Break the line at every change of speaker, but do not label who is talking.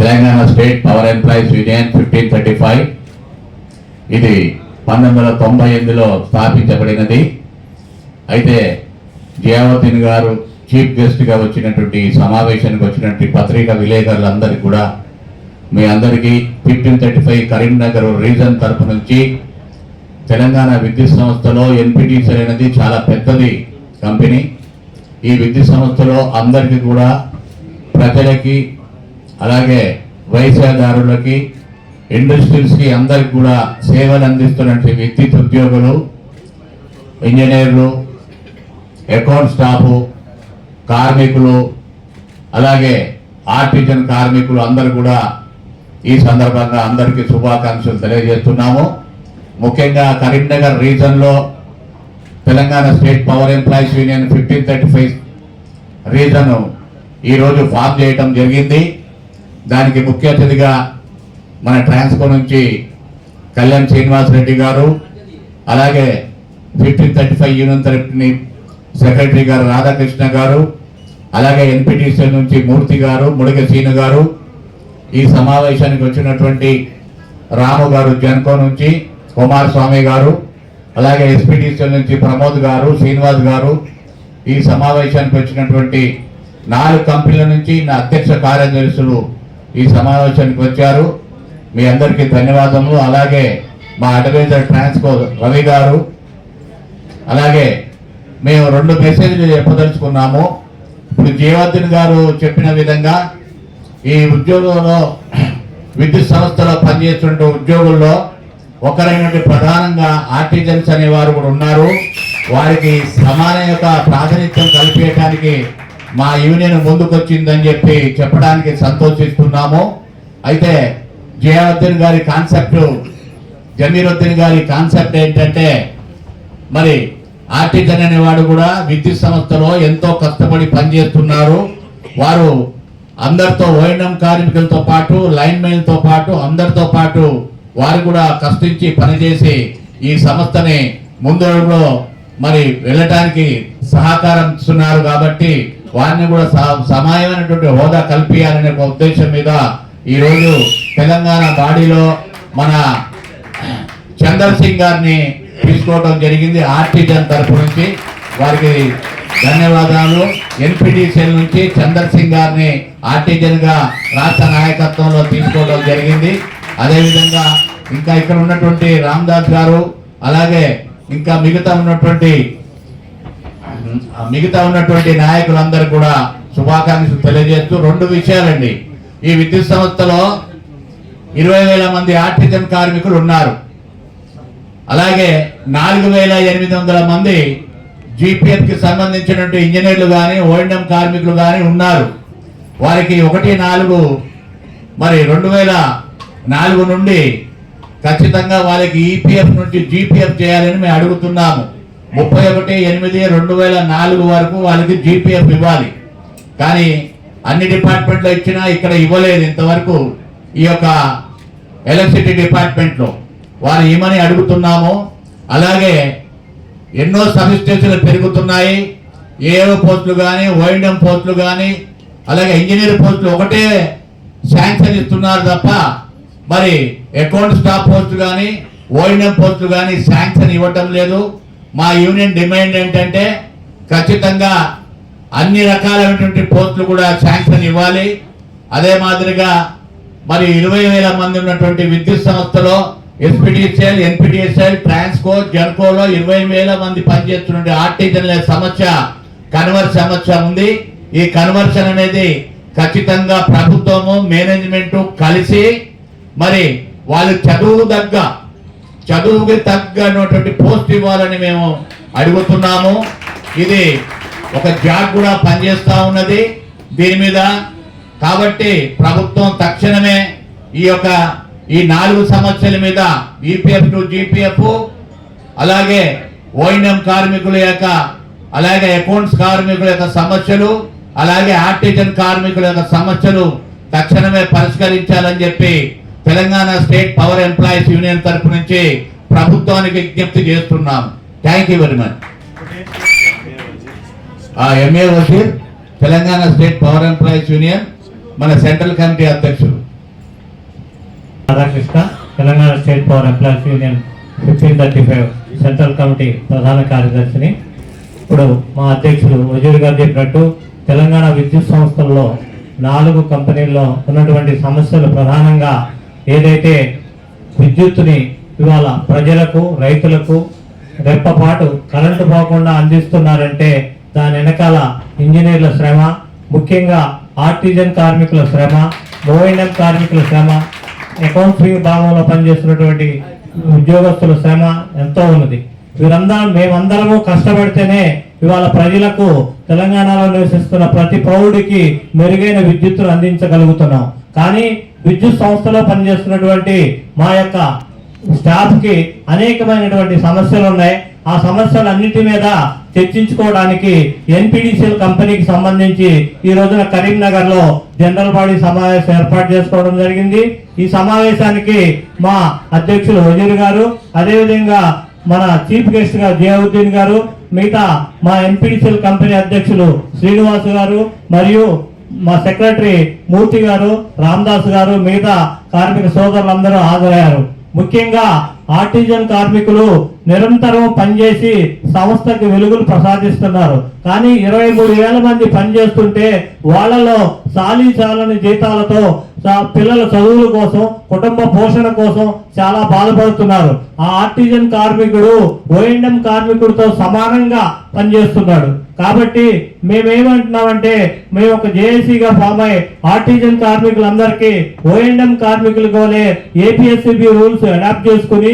Telangana state power employees union fifteen thirty five ఇది పంతొమ్మిది వందల తొంభై ఎనిమిదిలో స్థాపించబడినది. అయితే జియావుద్దీన్ గారు చీఫ్ గెస్ట్గా వచ్చినటువంటి సమావేశానికి వచ్చినటువంటి పత్రికా విలేకరులందరికీ కూడా మీ అందరికీ fifteen thirty five Karimnagar region తరపు నుంచి తెలంగాణ విద్యుత్ సంస్థలో ఎన్పిటిసి అనేది చాలా పెద్దది కంపెనీ. ఈ విద్యుత్ సంస్థలో అందరికీ కూడా ప్రజలకి అలాగే వైద్యదారులకి ఇండస్ట్రీస్కి అందరికి కూడా సేవలు అందిస్తున్నటువంటి విద్యుత్ ఉద్యోగులు ఇంజనీర్లు అకౌంట్ స్టాఫు కార్మికులు అలాగే ఆర్టిజన్ కార్మికులు అందరూ కూడా ఈ సందర్భంగా అందరికీ శుభాకాంక్షలు తెలియజేస్తున్నాము. ముఖ్యంగా Karimnagar రీజన్లో Telangana state power employees union fifteen thirty five region ఈరోజు ఫామ్ చేయటం జరిగింది. దానికి ముఖ్య అతిథిగా మన ట్రాన్స్కో నుంచి కళ్యాణ్ శ్రీనివాస్ రెడ్డి గారు అలాగే ఫిఫ్టీన్ థర్టీ ఫైవ్ యూనియన్ తరఫుని సెక్రటరీ గారు రాధాకృష్ణ గారు అలాగే ఎన్పిటిసి నుంచి మూర్తి గారు ముడిగ సీను గారు. ఈ సమావేశానికి వచ్చినటువంటి రాము గారు జన్కో నుంచి కుమారస్వామి గారు అలాగే ఎస్పీటీసీ నుంచి ప్రమోద్ గారు శ్రీనివాస్ గారు. ఈ సమావేశానికి వచ్చినటువంటి నాలుగు కంపెనీల నుంచి నా అధ్యక్ష కార్యదర్శులు ఈ సమావేశానికి వచ్చారు. మీ అందరికీ ధన్యవాదములు. అలాగే మా అడ్వైజర్ ట్రాన్స్కో రవి గారు. అలాగే మేము రెండు మెసేజ్లు చెప్పదలుచుకున్నాము ఇప్పుడు జీవర్ధన్ గారు చెప్పిన విధంగా ఈ ఉద్యోగంలో విద్యుత్ సంస్థలో పనిచేస్తున్న ఉద్యోగుల్లో ఒకరైనటువంటి ప్రధానంగా ఆర్టిజన్స్ అనేవారు కూడా ఉన్నారు. వారికి సమాన యొక్క ప్రాతినిధ్యం కల్పించడానికి మా యూనియన్ ముందుకొచ్చిందని చెప్పి చెప్పడానికి సంతోషిస్తున్నాము. అయితే జయావుద్దీన్ గారి కాన్సెప్ట్ జమీరుద్దీన్ గారి కాన్సెప్ట్ ఏంటంటే మరి ఆర్టిజన్ అనేవాడు కూడా విద్యుత్ సంస్థలో ఎంతో కష్టపడి పనిచేస్తున్నారు. వారు అందరితో ఓఎన్ఎం కార్మికులతో పాటు లైన్ పాటు అందరితో పాటు వారు కూడా కష్టించి పనిచేసి ఈ సంస్థని ముందడుగులో మరి వెళ్ళటానికి సహకారం ఇస్తున్నారు కాబట్టి వారిని కూడా స- హోదా కల్పించాలనే ఒక ఉద్దేశం మీద ఈరోజు తెలంగాణ బాడీలో మన చందర్ సింగ్ గారిని తీసుకోవడం జరిగింది ఆర్టిజన్ తరపు నుంచి. వారికి ధన్యవాదాలు. ఎన్పిటిసిఎల్ నుంచి చందర్ సింగ్ గారిని ఆర్టిజన్గా రాష్ట్ర నాయకత్వంలో తీసుకోవడం జరిగింది. అదేవిధంగా ఇంకా ఇక్కడ ఉన్నటువంటి రామ్దాస్ గారు అలాగే ఇంకా మిగతా ఉన్నటువంటి మిగతా ఉన్నటువంటి నాయకులందరూ కూడా శుభాకాంక్షలు తెలియజేస్తూ రెండు విషయాలండి. ఈ విద్యుత్ సంస్థలో ఇరవై వేల మంది ఆర్టిజన్ కార్మికులు ఉన్నారు. అలాగే నాలుగు వేల ఎనిమిది వందల మంది జీపీఎఫ్కి కి సంబంధించినటువంటి ఇంజనీర్లు కానీ ఓఎండం కార్మికులు కానీ ఉన్నారు. వారికి ఒకటి నాలుగు మరి రెండు వేల నాలుగు నుండి ఖచ్చితంగా వాళ్ళకి ఈపీఎఫ్ నుంచి జీపీఎఫ్ చేయాలని మేము అడుగుతున్నాము. ముప్పై ఒకటి ఎనిమిది రెండు వేల నాలుగు వరకు వాళ్ళకి జీపీఎఫ్ ఇవ్వాలి. కానీ అన్ని డిపార్ట్మెంట్లో ఇచ్చినా ఇక్కడ ఇవ్వలేదు ఇంతవరకు ఈ యొక్క ఎలక్ట్రిసిటీ డిపార్ట్మెంట్లో. వారు ఏమని అడుగుతున్నాము అలాగే ఎన్నో సబ్స్టేషన్లు పెరుగుతున్నాయి. ఏఓ పోస్టులు కానీ ఓఎండం పోస్టులు కానీ అలాగే ఇంజనీర్ పోస్టులు ఒకటే శాంక్షన్ ఇస్తున్నారు తప్ప మరి అకౌంట్ స్టాఫ్ పోస్టులు కానీ ఓఎండం పోస్టులు కానీ శాంక్షన్ ఇవ్వటం లేదు. మా యూనియన్ డిమాండ్ ఏంటంటే ఖచ్చితంగా అన్ని రకాలైనటువంటి పోస్టులు కూడా శాంక్షన్ ఇవ్వాలి. అదే మాదిరిగా మరి ఇరవై వేల మంది ఉన్నటువంటి విద్యుత్ సంస్థలో ఎస్పీటీసీఎల్ ఎన్పిటిఎస్ఎల్ ట్రాన్స్కో జర్కోలో ఇరవై వేల మంది పనిచేస్తున్న ఆర్టిజన్ల సమస్య కన్వర్ సమస్య ఉంది. ఈ కన్వర్షన్ అనేది ఖచ్చితంగా ప్రభుత్వము మేనేజ్మెంట్ కలిసి మరి వాళ్ళు చదువు దగ్గ చదువుకి తగ్గనటువంటి పోస్ట్ ఇవ్వాలని మేము అడుగుతున్నాము. ఇది ఒక జాబ్ కూడా పనిచేస్తూ ఉన్నది. దీని మీద కాబట్టి ప్రభుత్వం తక్షణమే ఈ యొక్క ఈ నాలుగు సమస్యల మీద ఈపీఎఫ్ టు జీపీఎఫ్ అలాగే ఓఎన్ఎం కార్మికుల యొక్క అలాగే అకౌంట్స్ కార్మికుల యొక్క సమస్యలు అలాగే ఆర్టిజన్ కార్మికుల యొక్క సమస్యలు తక్షణమే పరిష్కరించాలని చెప్పి Telangana state power employees union తరపు నుంచి ప్రభుత్వానికి విజ్ఞప్తి చేస్తున్నాం. Thank you very much M A Vaseer Telangana state power employees union మన సెంట్రల్ కమిటీ అధ్యక్షుడు.
Radhakrishna Telangana state power employees union fifteen thirty five central committee ప్రధాన కార్యదర్శిని. ఇప్పుడు మా అధ్యక్షుడు వజూర్ గారు చెప్పినట్టు తెలంగాణ విద్యుత్ సంస్థల్లో నాలుగు కంపెనీల్లో ఉన్నటువంటి సమస్యలు ప్రధానంగా ఏదైతే విద్యుత్తుని ఇవాళ ప్రజలకు రైతులకు రెప్పపాటు కరెంటు పోకుండా అందిస్తున్నారంటే దాని వెనకాల ఇంజనీర్ల శ్రమ ముఖ్యంగా ఆర్టిజన్ కార్మికుల శ్రమ ఓఎన్ఎం కార్మికుల శ్రమ అకౌంటింగ్ భాగంలో పనిచేస్తున్నటువంటి ఉద్యోగస్తుల శ్రమ ఎంతో ఉన్నది. వీరందరం మేమందరము కష్టపడితేనే ఇవాళ ప్రజలకు తెలంగాణలో నివసిస్తున్న ప్రతి పౌరుడికి మెరుగైన విద్యుత్తును అందించగలుగుతున్నాం. కానీ విద్యుత్ సంస్థలో పనిచేస్తున్నటువంటి మా యొక్క స్టాఫ్కి అనేకమైనటువంటి సమస్యలు ఉన్నాయి ఆ సమస్యలన్నిటి మీద చర్చించుకోవడానికి ఎన్పిడిసిఎల్ కంపెనీకి సంబంధించి ఈ రోజున కరీంనగర్లో జనరల్ బాడీ సమావేశం ఏర్పాటు చేసుకోవడం జరిగింది. ఈ సమావేశానికి మా అధ్యక్షులు వజీర్ గారు అదేవిధంగా మన చీఫ్ గెస్ట్గా జియావుద్దీన్ గారు మిగతా మా ఎన్పిడిసిఎల్ కంపెనీ అధ్యక్షులు శ్రీనివాస్ గారు మరియు మా సెక్రటరీ మూర్తి గారు రామదాస్ గారు మిగతా కార్మిక సోదరులందరూ హాజరయ్యారు. ముఖ్యంగా ఆర్టిజన్ కార్మికులు నిరంతరం పనిచేసి సంస్థకి వెలుగులు ప్రసాదిస్తున్నారు. కానీ ఇరవై మూడు వేల మంది పనిచేస్తుంటే వాళ్ళలో సాలి చాలని జీతాలతో పిల్లల చదువుల కోసం కుటుంబ పోషణ కోసం చాలా బాధపడుతున్నారు. ఆ ఆర్టిజన్ కార్మికుడు ఓఎండం కార్మికుడితో సమానంగా పనిచేస్తున్నాడు. కాబట్టి మేమేమంటున్నామంటే మేము ఒక జేఏసీగా ఫామ్ అయ్యి ఆర్టిజన్ కార్మికులందరికీ ఓఎండం కార్మికులు కోలే ఏపీఎస్సీబీ రూల్స్ అడాప్ట్ చేసుకుని